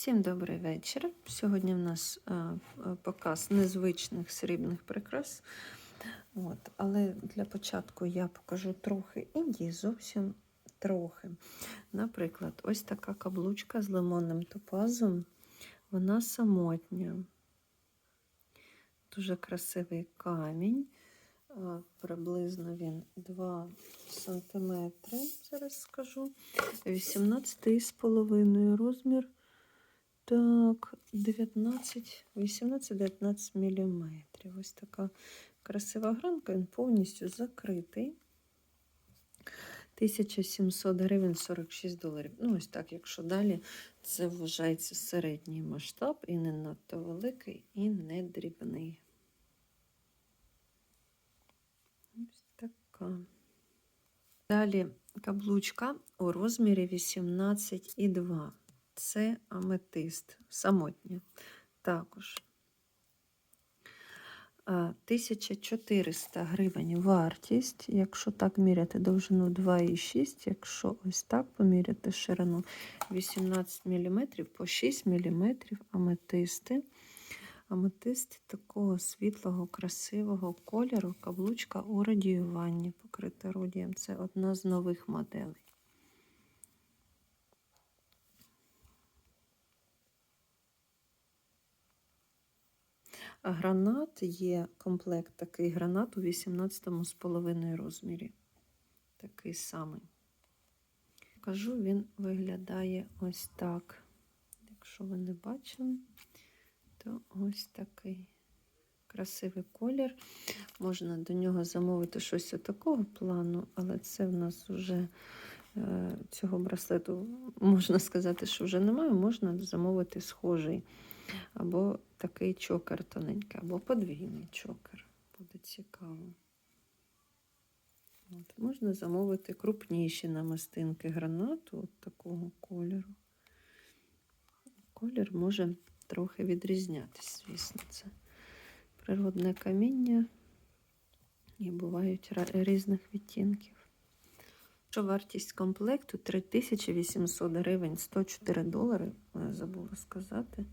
Всім добрий вечір. Сьогодні в нас е, показ незвичних срібних прикрас. От. Але для початку я покажу трохи Індії, зовсім трохи. Наприклад, ось така каблучка з лимонним топазом. Вона самотня. Дуже красивий камінь. Е, Приблизно він 2 см, зараз скажу. 18,5 розмір. Так, 19, 18-19 мм. Ось така красива гранка, він повністю закритий. 1700 гривень 46 доларів. Ну, ось так, якщо далі, це вважається середній масштаб і не надто великий, і не дрібний. Ось така. Далі каблучка у розмірі 18,2. Це аметист, самотня. Також 1400 гривень вартість, якщо так міряти довжину 2,6, якщо ось так поміряти ширину 18 мм по 6 мм аметисти. Аметист такого світлого, красивого кольору, каблучка у радіюванні, покрита родієм. Це одна з нових моделей. Гранат є комплект такий гранат у 18,5 розмірі. Такий самий. Кажу, він виглядає ось так. Якщо ви не бачили, то ось такий красивий колір. Можна до нього замовити щось такого плану, але це в нас вже е, цього браслету, можна сказати, що вже немає. Можна замовити схожий. Або такий чокер тоненький, або подвійний чокер. Буде цікаво. От, Можна замовити крупніші намистинки гранату от такого кольору. Колір може трохи відрізнятися, звісно, це природне каміння і бувають різних відтінків. Що вартість комплекту 3800 гривень 104 долари, я забула сказати.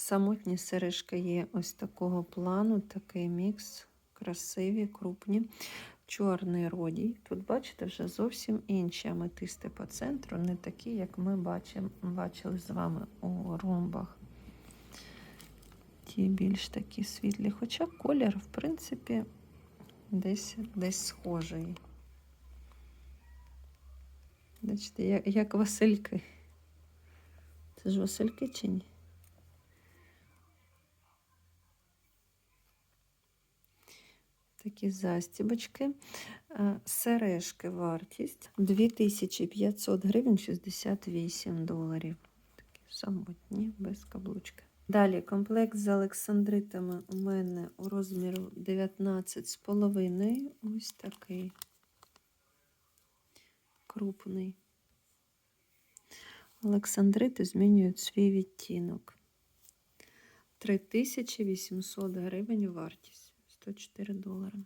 Самотні сережки є ось такого плану, такий мікс, красиві, крупні, чорний родій. Тут, бачите, вже зовсім інші аметисти по центру, не такі, як ми бачимо, бачили з вами у ромбах. Ті більш такі світлі. Хоча колір, в принципі, десь десь схожий. Бачите, як, як Васильки. Це ж Васильки чи ні? Такі застібочки, сережки вартість 2500 гривень 68 доларів. Такі самотні, без каблучки. Далі комплект з Олександритами у мене у розміру 19,5. Ось такий крупний. Олександрити змінюють свій відтінок. 3800 гривень вартість. 104 долари.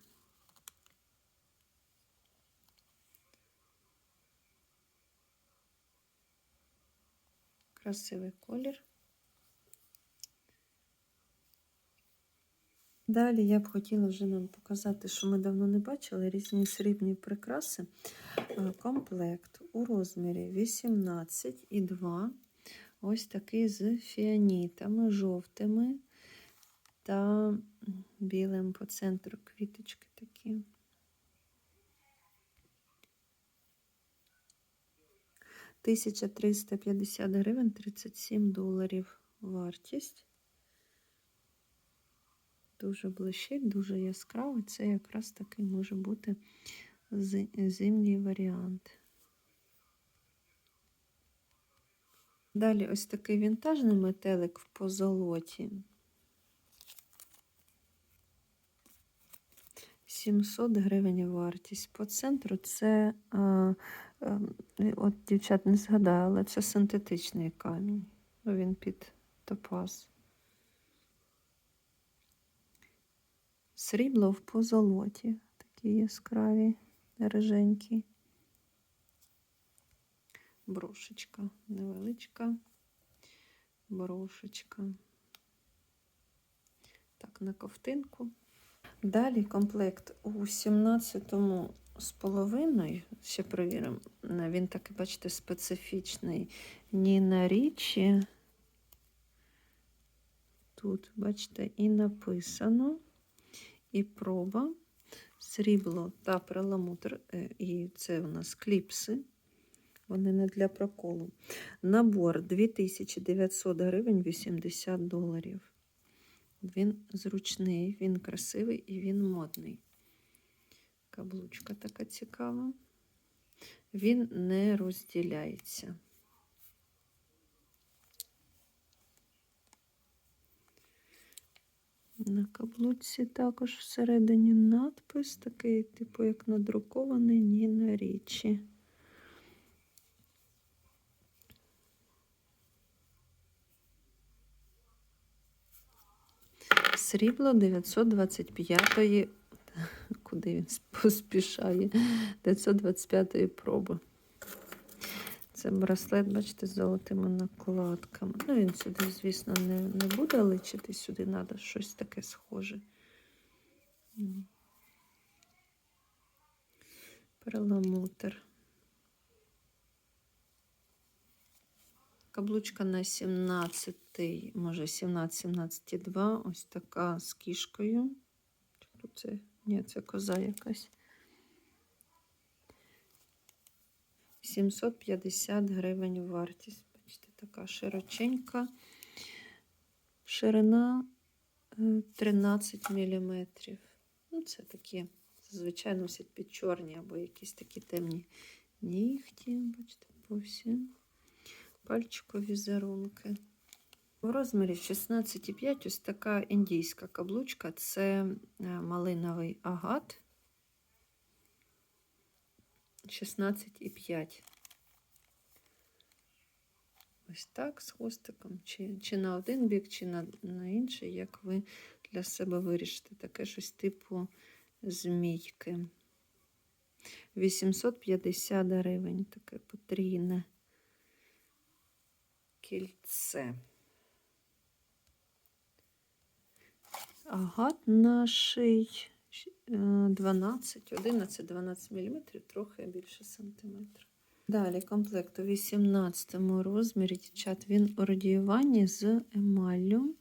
Красивий колір. Далі я б хотіла вже нам показати, що ми давно не бачили різні срібні прикраси. Комплект у розмірі 18 і 2. Ось такий з фіанітами жовтими та білим по центру квіточки такі. Тисяча триста п'ятдесят гривень 37 доларів вартість. Дуже блищить, дуже яскравий. Це якраз такий може бути зимній варіант. Далі ось такий вінтажний метелик в позолоті. 700 гривень вартість. По центру це, а, а, от дівчат не згадаю, але це синтетичний камінь. Він під топаз. Срібло в позолоті. Такі яскраві, реженькі. Брошечка невеличка. брошечка. Так, на ковтинку. Далі комплект у 17-му з половиною, ще перевіримо, він такий, бачите, специфічний. Ніна Річі. Тут, бачите, і написано, і проба, срібло та перламутр, е, і це у нас кліпси. Вони не для проколу. Набор 2900 гривень 80 доларів. Він зручний, він красивий і він модний. Каблучка така цікава. Він не розділяється. На каблучці також всередині надпис, такий, типу, як надрукований Ніна Річі. Срібло 925-ї, куди він поспішає, 925-ї проби. Це браслет, бачите, з золотими накладками. Ну, він сюди, звісно, не, не буде личити, сюди треба щось таке схоже. М. Перламутр. Каблучка на 17, може 17-17,2. Ось така з кішкою. Це? Ні, це коза якась. 750 гривень вартість. Бачите, така широченька. Ширина е, 13 мм. Ну, це такі, зазвичай носять під чорні або якісь такі темні нігті. Бачите, по всім. Пальчикові візерунки. В розмірі 16,5 ось така індійська каблучка. Це е, малиновий агат. 16,5. Ось так з хвостиком, чи, чи на один бік, чи на, на інший, як ви для себе вирішите. Таке щось типу змійки. 850 гривень, таке потрійне кільце. Агат наший 12, 11, 12 мм, трохи більше сантиметра. Далі комплект у 18 розмірі, дівчат, він у радіюванні з емаллю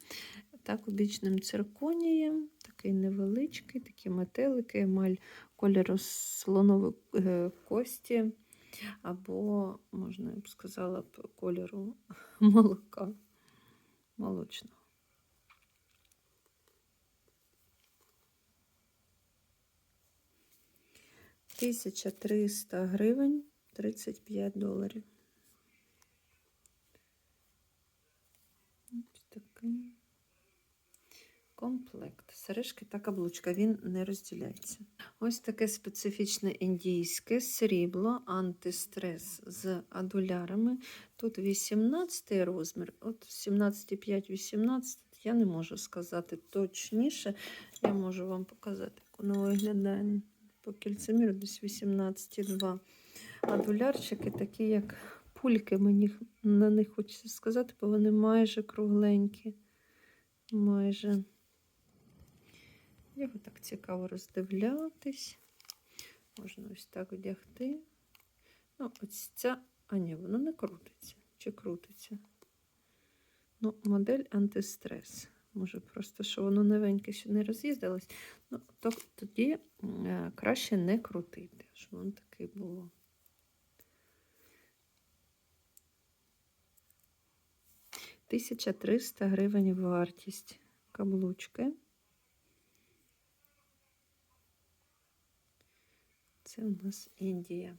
та кубічним цирконієм. Такий невеличкий, такі метелики, емаль кольору слонової е, кості, або, можна я б сказала, б, кольору молока молочного. Тисяча триста гривень, 35 доларів. Ось такий комплект. Сережки та каблучка, він не розділяється. Ось таке специфічне індійське срібло, антистрес з адулярами. Тут 18 розмір, от 17,5-18. Я не можу сказати точніше. Я можу вам показати, як воно виглядає по кільцеміру десь 18,2. А дулярчики такі, як пульки, мені на них хочеться сказати, бо вони майже кругленькі. Майже. Його так цікаво роздивлятись. Можна ось так вдягти. Ну, ось ця, а ні, воно не крутиться. Чи крутиться? Ну, модель антистрес. Може, просто що воно новеньке ще не роз'їздилось. Ну, то, тоді е, краще не крутити, щоб воно таке було. Тисяча триста гривень вартість каблучки. Це у нас Індія.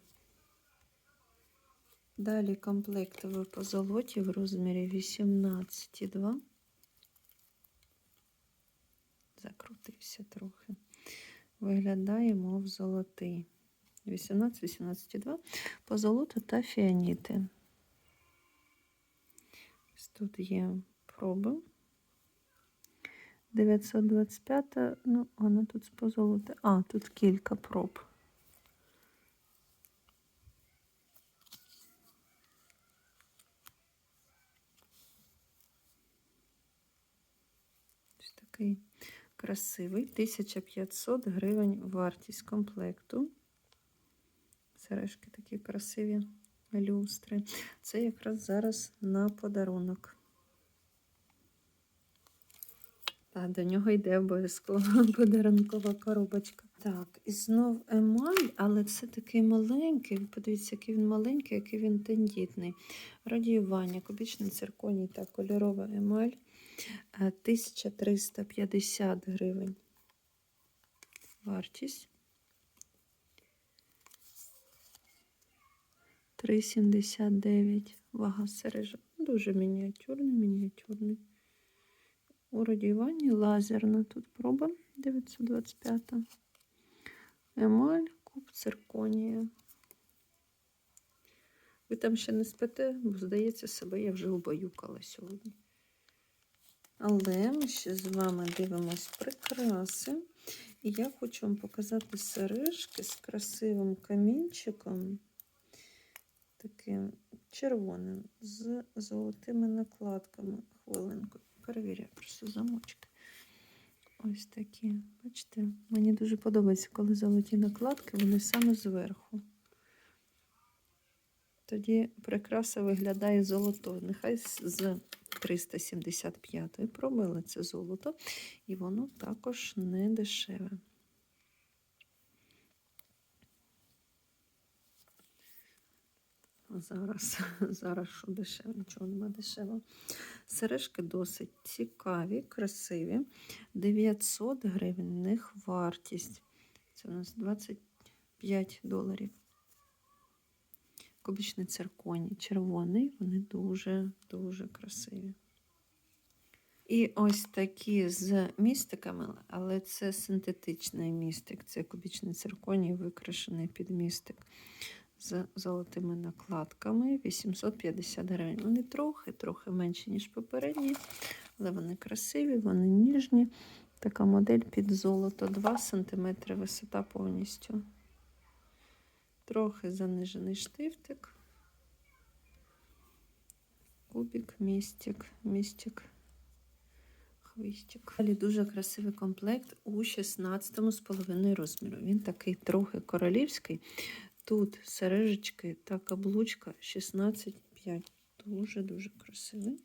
Далі комплект в позолоті в розмірі 18,2. Закрутився трохи. Виглядає, мов золотий. 18, 18,2. Позолота та фіаніти. Тут є проби. 925, ну, вона тут з позолоти. А, тут кілька проб. Ось такий красивий. 1500 гривень вартість комплекту. Сережки такі красиві люстри. Це якраз зараз на подарунок. Так, до нього йде обов'язково подарункова коробочка. Так, і знов емаль, але це такий маленький. Подивіться, який він маленький, який він тендітний. Радіювання, кубічний цирконій та кольорова емаль. Е, 1350 гривень. Вартість. 3,79 вага сережа. Дуже мініатюрний, мініатюрний. У радіюванні лазерна тут проба 925. Емаль, куб цирконія. Ви там ще не спите, бо, здається, себе я вже убаюкала сьогодні. Але ми ще з вами дивимось прикраси. І я хочу вам показати сережки з красивим камінчиком, таким червоним, з золотими накладками. Хвилинку. Перевіряю просто замочки. Ось такі. Бачите, мені дуже подобається, коли золоті накладки, вони саме зверху. Тоді прикраса виглядає золото. Нехай з 375-ї пробили це золото, і воно також не дешеве. Зараз, зараз що дешеве, нічого нема дешевого. Сережки досить цікаві, красиві. 900 гривень них вартість. Це у нас 25 доларів. Кубічний цирконій, червоний, вони дуже-дуже красиві. І ось такі з містиками, але це синтетичний містик, це кубічний цирконій, викрашений під містик з золотими накладками 850 гривень. Вони трохи-трохи менші, ніж попередні, але вони красиві, вони ніжні. Така модель під золото, 2 см висота повністю. Трохи занижений штифтик. Кубик, містик, містик, хвістик. Далі дуже красивий комплект у 16,5 розміру. Він такий трохи королівський. Тут сережечки та каблучка 16,5. Дуже-дуже красивий.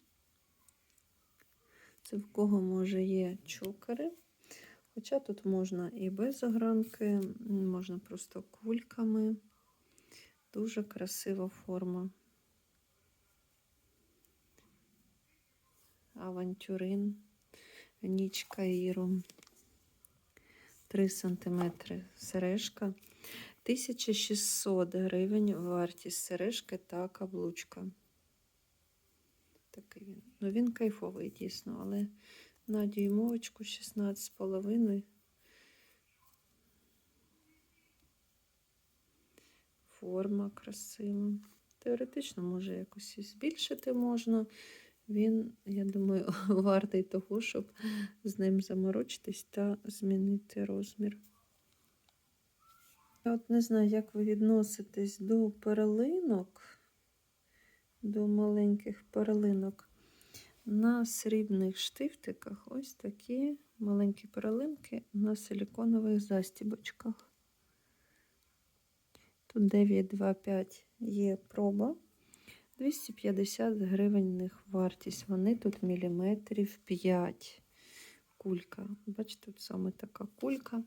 Це в кого може є чокери. Хоча тут можна і без огранки, можна просто кульками. Дуже красива форма. Авантюрин, нічка Іру. 3 см сережка. 1600 гривень вартість сережки та каблучка. Такий він. Ну, він кайфовий, дійсно, але на дюймовочку 16,5. Форма красива. Теоретично, може, якось і збільшити можна. Він, я думаю, вартий того, щоб з ним заморочитись та змінити розмір. Я от не знаю, як ви відноситесь до перлинок, до маленьких перлинок. На срібних штифтиках ось такі маленькі перлинки на силіконових застібочках. Тут 925 є проба. 250 гривень них вартість. Вони тут міліметрів 5 кулька. Бачите, тут саме така кулька.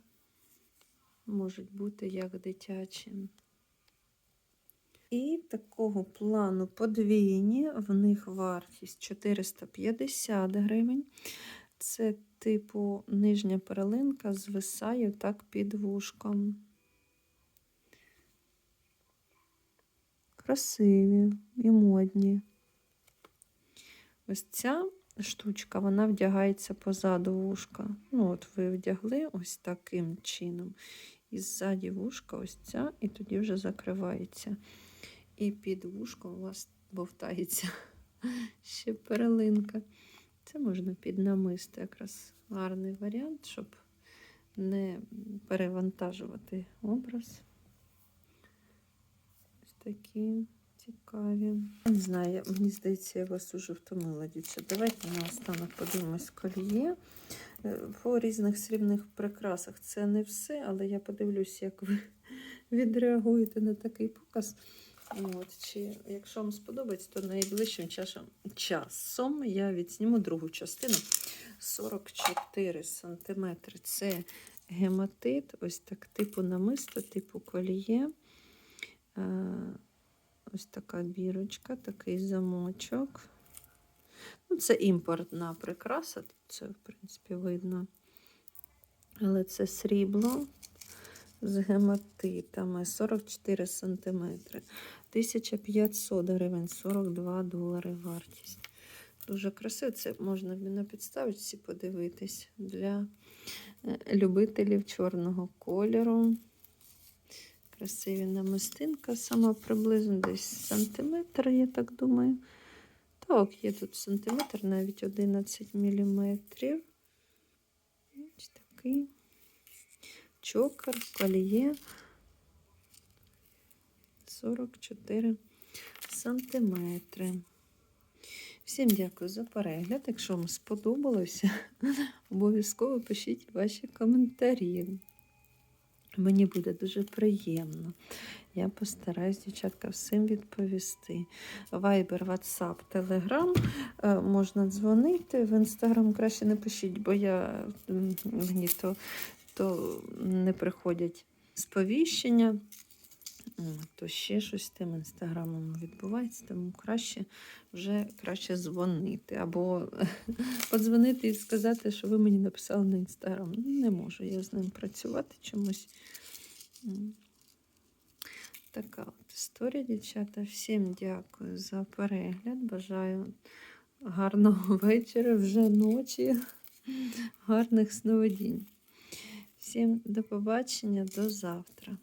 Можуть бути як дитячі. І такого плану подвійні, в них вартість 450 гривень. Це, типу, нижня перлинка звисає так під вушком. Красиві і модні. Ось ця штучка, вона вдягається позаду вушка. Ну, от ви вдягли ось таким чином. І ззаді вушка ось ця, і тоді вже закривається. І під вушком у вас бовтається ще перелинка. Це можна піднамисти якраз гарний варіант, щоб не перевантажувати образ. Ось такі Цікаві. Не знаю, мені здається, я вас уже втомила, дівчата. Давайте наостанок подивимось коліє. Е, По різних срібних прикрасах це не все, але я подивлюсь, як ви відреагуєте на такий показ. От, чи, якщо вам сподобається, то найближчим часом, часом я відсніму другу частину 44 см. Це гематит, ось так, типу намисто, типу коліє. Е, Ось така бірочка, такий замочок. Ну, це імпортна прикраса, це, в принципі, видно. Але це срібло з гематитами 44 см. 1500 гривень, 42 долари вартість. Дуже красиво. Це можна на підставці подивитись для е, любителів чорного кольору. Красиві намистинка, сама приблизно десь сантиметр, я так думаю. Так, є тут сантиметр, навіть 11 міліметрів. Ось такий чокер, коліє 44 сантиметри. Всім дякую за перегляд. Якщо вам сподобалося, обов'язково пишіть ваші коментарі. Мені буде дуже приємно. Я постараюсь, дівчатка, всім відповісти. Viber, WhatsApp, Telegram. Е, Можна дзвонити. В Instagram краще не пишіть, бо я, мені то, то не приходять сповіщення. То ще щось з тим інстаграмом відбувається, тому краще вже краще дзвонити. Або подзвонити і сказати, що ви мені написали на інстаграм. Не можу я з ним працювати чомусь. Така от історія, дівчата. Всім дякую за перегляд. Бажаю гарного вечора, вже ночі, гарних сновидінь. Всім до побачення, до завтра.